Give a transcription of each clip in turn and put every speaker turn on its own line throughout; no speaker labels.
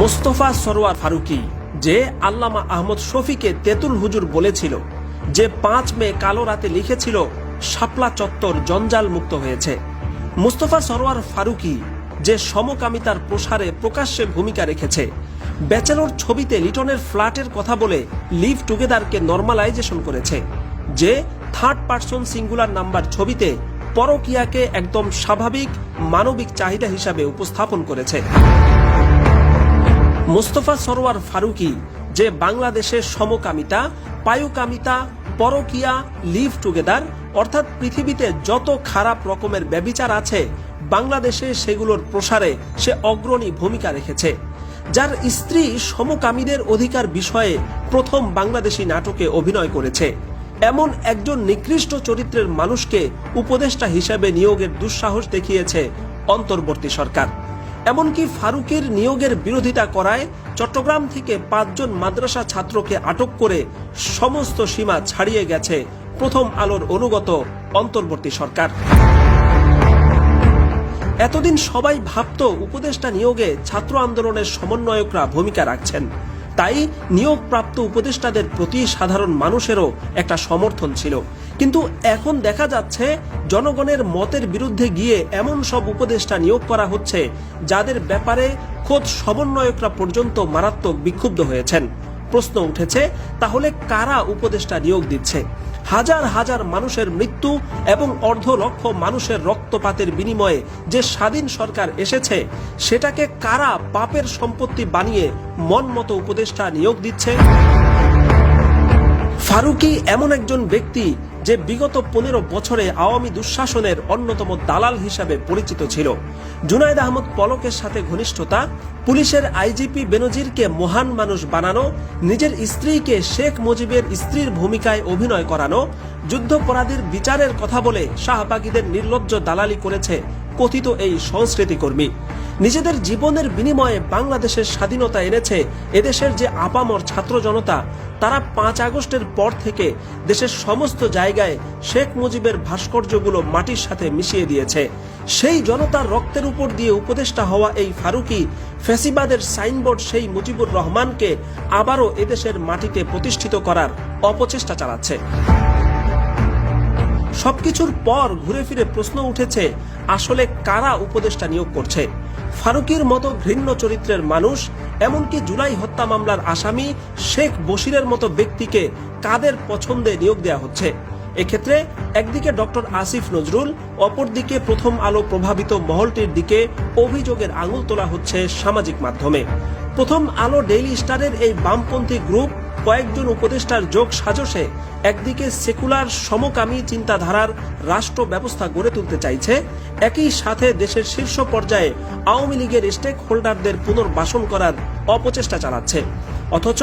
মোস্তফা সরোয়ার ফারুকি, যে আল্লামা আহমদ শফিকে তেতুল হুজুর বলেছিল, যে পাঁচ মে কালো রাতে লিখেছিল, শাপলা চত্বর জঞ্জাল মুক্ত হয়েছে। মুস্তফা সরোয়ার ফারুকি, যে সমকামিতার প্রসারে প্রকাশ্যে ভূমিকা রেখেছে, ব্যাচেলর ছবিতে লিটনের ফ্ল্যাটের কথা বলে লিভ টুগেদারকে নর্মালাইজেশন করেছে, যে থার্ড পার্সন সিঙ্গুলার নাম্বার ছবিতে পরকিয়াকে একদম স্বাভাবিক মানবিক চাহিদা হিসাবে উপস্থাপন করেছে। মোস্তফা সরোয়ার ফারুকি যে বাংলাদেশের সমকামিতা, পায়ুকামিতা, পরকিয়া, লিভ টুগেদার, অর্থাৎ পৃথিবীতে যত খারাপ রকমের ব্যবিচার আছে, বাংলাদেশে সেগুলোর প্রসারে সে অগ্রণী ভূমিকা রেখেছে। যার স্ত্রী সমকামীদের অধিকার বিষয়ে প্রথম বাংলাদেশি নাটকে অভিনয় করেছে। এমন একজন নিকৃষ্ট চরিত্রের মানুষকে উপদেষ্টা হিসেবে নিয়োগের দুঃসাহস দেখিয়েছে অন্তর্বর্তী সরকার। এমনকি ফারুকের নিয়োগের বিরোধিতা করায় চট্টগ্রাম থেকে পাঁচজন মাদ্রাসা ছাত্রকে আটক করে সমস্ত সীমা ছাড়িয়ে গেছে প্রথম আলোর অনুগত অন্তর্বর্তী সরকার। এতদিন সবাই ভাবত উপদেষ্টা নিয়োগে ছাত্র আন্দোলনের সমন্বয়করা ভূমিকা রাখছেন। তাই নিয়োগপ্রাপ্ত উপদেষ্টাদের প্রতি সাধারণ মানুষেরও একটা সমর্থন ছিল। কিন্তু এখন দেখা যাচ্ছে জনগণের মতের বিরুদ্ধে গিয়ে এমন সব উপদেষ্টা নিয়োগ করা হচ্ছে, যাদের ব্যাপারে খোদ সমন্বয়করা পর্যন্ত মারাত্মক বিক্ষুব্ধ হয়েছেন। প্রশ্ন উঠেছে, তাহলে কারা উপদেষ্টা নিয়োগ দিচ্ছে? হাজার হাজার মানুষের মৃত্যু এবং অর্ধ লক্ষ মানুষের রক্তপাতের বিনিময়ে যে স্বাধীন সরকার এসেছে, সেটাকে কারা পাপের সম্পত্তি বানিয়ে মন মতো উপদেষ্টা নিয়োগ দিচ্ছে? ফারুকি এমন একজন ব্যক্তি যে বিগত পনেরো বছরে আওয়ামী দুঃশাসনের অন্যতম দালাল হিসাবে পরিচিত ছিল। জুনায়দ আহমদ পলকের সাথে ঘনিষ্ঠতা, পুলিশের আইজিপি বেনজিরকে মহান মানুষ বানানো, নিজের স্ত্রীকে শেখ মুজিবের স্ত্রীর ভূমিকায় অভিনয় করানো, যুদ্ধপরাধীর বিচারের কথা বলে শাহবাগীদের নির্লজ্জ দালালি করেছে কথিত এই সংস্কৃতি কর্মী। নিজেদের জীবনের বিনিময়ে বাংলাদেশের স্বাধীনতা এনেছে এদেশের যে আপামর ছাত্র জনতা, তারা পাঁচ আগস্টের পর থেকে দেশের সমস্ত জায়গায় শেখ মুজিবের ভাস্কর্যগুলো মাটির সাথে মিশিয়ে দিয়েছে। সেই জনতার রক্তের উপর দিয়ে উপদেষ্টা হওয়া এই ফারুকি ফ্যাসিবাদের সাইনবোর্ড সেই মুজিবুর রহমানকে আবারও এদেশের মাটিতে প্রতিষ্ঠিত করার অপচেষ্টা চালাচ্ছে। সবকিছুর পর ঘুরে ফিরে প্রশ্ন উঠেছে, আসলে কারা উপদেষ্টা নিয়োগ করছে? ফারুকির মতো ঘৃণ্য চরিত্রের মানুষ, এমনকি জুলাই হত্যা মামলার আসামি শেখ বশিরের মতো ব্যক্তিকে কাদের পছন্দে নিয়োগ দেওয়া হচ্ছে? এক্ষেত্রে একদিকে ডক্টর আসিফ নজরুল, অপরদিকে প্রথম আলো প্রভাবিত মহলটির দিকে অভিযোগের আঙুল তোলা হচ্ছে সামাজিক মাধ্যমে। প্রথম আলো ডেইলি স্টারের এই বামপন্থী গ্রুপ কয়েকজন উপদেষ্টার যোগ সাজসে একদিকে সেকুলার সমকামী চিন্তাধারার রাষ্ট্র ব্যবস্থা গড়ে তুলতে চাইছে, একই সাথে দেশের শীর্ষ পর্যায়ে আওয়ামী লীগের স্টেক হোল্ডারদের পুনর্বাসন করার অপচেষ্টা চালাচ্ছে। অথচ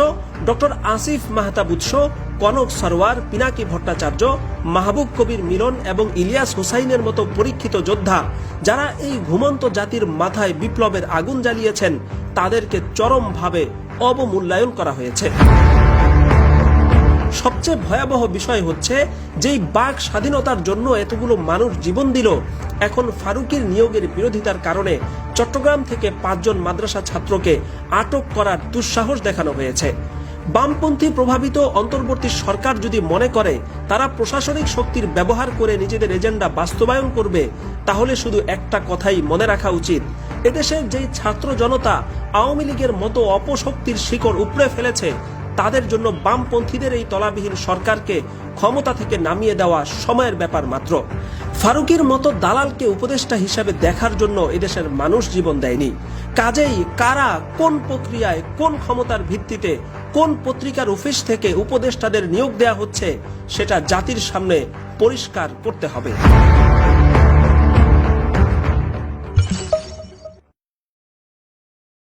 ডক্টর আসিফ মাহতাবুৎস কনক সরওয়ার, পিনাকি ভট্টাচার্য, মাহবুব কবির মিলন এবং ইলিয়াস হুসাইনের মতো পরীক্ষিত যোদ্ধা, যারা এই ঘুমন্ত জাতির মাথায় বিপ্লবের আগুন জ্বালিয়েছেন, তাদেরকে চরমভাবে অবমূল্যায়ন করা হয়েছে। সবচেয়ে ভয়াবহ বিষয় হচ্ছে, যেই বাক স্বাধীনতার জন্য এতগুলো মানুষ জীবন দিল, এখন ফারুকের নিয়োগের বিরোধিতার কারণে চট্টগ্রাম থেকে পাঁচজন মাদ্রাসা ছাত্রকে আটক করার দুঃসাহস দেখানো হয়েছে। বামপন্থী প্রভাবিত অন্তর্বর্তী সরকার যদি মনে করে, তারা প্রশাসনিক শক্তির ব্যবহার করে নিজেদের এজেন্ডা বাস্তবায়ন করবে, তাহলে শুধু একটা কথাই মনে রাখা উচিত এদেশের যেই ছাত্র জনতা আওয়ামী লীগের মতো অপশক্তির শিকড় উপড়ে ফেলেছে, তাদের জন্য বামপন্থীদের এই তলাবিহীন সরকারকে ক্ষমতা থেকে নামিয়ে দেওয়া সময়ের ব্যাপার মাত্র। ফারুকির মতো দালালকে উপদেষ্টা হিসাবে দেখার জন্য এদেশের মানুষ জীবন দেয়নি। কাজেই কারা কোন প্রক্রিয়ায় কোন ক্ষমতার ভিত্তিতে কোন পত্রিকার অফিস থেকে উপদেষ্টাদের নিয়োগ দেয়া হচ্ছে, সেটা জাতির সামনে পরিষ্কার করতে হবে।